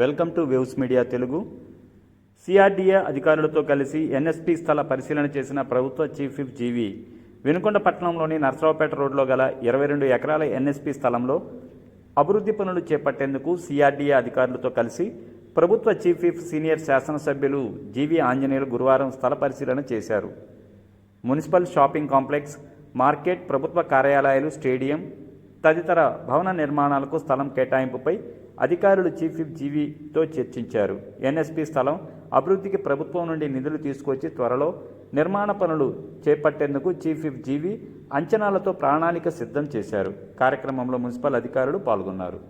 Welcome to Waves Media Telugu. CRDA అధికారులతో కలిసి NSP స్థల పరిశీలన చేసిన ప్రభుత్వ చీఫ్ విప్ జీవి. వినుకొండ పట్టణంలోని నర్సరావుపేట రోడ్లో గల ఇరవై రెండు ఎకరాల ఎన్ఎస్పి స్థలంలో అభివృద్ధి పనులు చేపట్టేందుకు సిఆర్డీఏ అధికారులతో కలిసి ప్రభుత్వ చీఫ్ విప్ సీనియర్ శాసనసభ్యులు జీవి ఆంజనేయులు గురువారం స్థల పరిశీలన చేశారు. మున్సిపల్ షాపింగ్ కాంప్లెక్స్ మార్కెట్ ప్రభుత్వ కార్యాలయాలు స్టేడియం తదితర భవన నిర్మాణాలకు స్థలం కేటాయింపుపై అధికారులు చీఫ్ విప్ జీవీతో చర్చించారు. ఎన్ఎస్పి స్థలం అభివృద్ధికి ప్రభుత్వం నుండి నిధులు తీసుకొచ్చి త్వరలో నిర్మాణ పనులు చేపట్టేందుకు చీఫ్ విప్ జీవీ అంచనాలతో ప్రణాళిక సిద్ధం చేశారు. కార్యక్రమంలో మున్సిపల్ అధికారులు పాల్గొన్నారు.